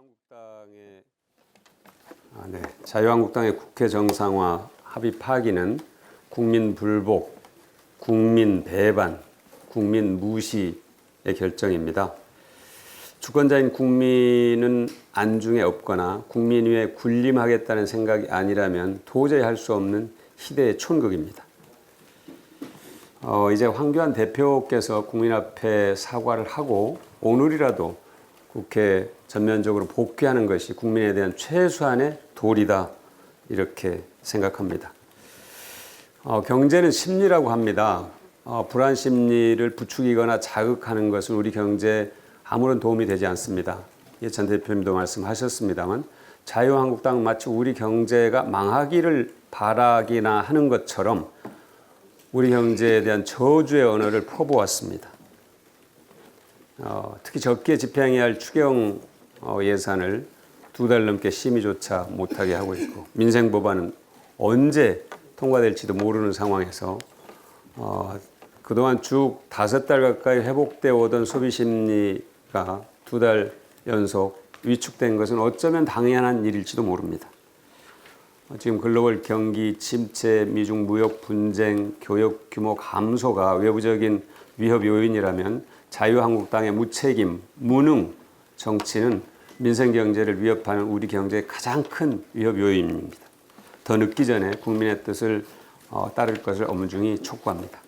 자유한국당의 아, 네. 자유한국당의 국회 정상화 합의 파기는 국민 불복, 국민 배반, 국민 무시의 결정입니다. 주권자인 국민은 안중에 없거나 국민 위에 군림하겠다는 생각이 아니라면 도저히 할 수 없는 희대의 촌극입니다. 어, 이제 황교안 대표께서 국민 앞에 사과를 하고 오늘이라도 국회 전면적으로 복귀하는 것이 국민에 대한 최소한의 도리다 이렇게 생각합니다. 어, 경제는 심리라고 합니다. 어, 불안 심리를 부추기거나 자극하는 것은 우리 경제에 아무런 도움이 되지 않습니다. 예찬 대표님도 말씀하셨습니다만 자유한국당 마치 우리 경제가 망하기를 바라기나 하는 것처럼 우리 경제에 대한 저주의 언어를 퍼부었습니다. 어, 특히 적게 집행해야 할 추경 어, 예산을 두 달 넘게 심의조차 못하게 하고 있고 민생 법안은 언제 통과될지도 모르는 상황에서 어, 그동안 쭉 다섯 달 가까이 회복되어 오던 소비 심리가 두 달 연속 위축된 것은 어쩌면 당연한 일일지도 모릅니다. 어, 지금 글로벌 경기 침체, 미중 무역 분쟁, 교역 규모 감소가 외부적인 위협 요인이라면 자유한국당의 무책임, 무능 정치는 민생 경제를 위협하는 우리 경제의 가장 큰 위협 요인입니다. 더 늦기 전에 국민의 뜻을 어, 따를 것을 엄중히 촉구합니다.